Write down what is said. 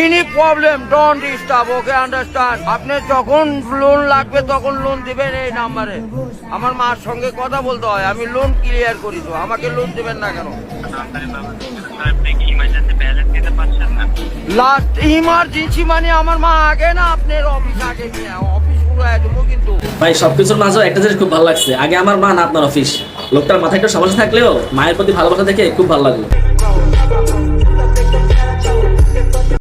Any problem don't disturb okay understand আপনি যখন loan লাগবে, তখন লোন দিবেন এই নাম্বারে আমার মার সঙ্গে কথা বলতে হয়, আমি লোন ক্লিয়ার করি তো, আমাকে লোন দিবেন না কেন? লাস্ট ইমার্জেন্সি মানে আমার মা আগে না আপনার অফিস আগে নিয়ে অফিস পুরো দেবো কিন্তু। ভাই, সবকিছুর মাঝেও একটা জিনিস খুব ভালো লাগছে। আগে আমার মা, না আপনার অফিস লোকটার মাথায় একটা সমস্যা থাকলেও মায়ের প্রতি ভালোবাসা দেখে খুব ভালো লাগল।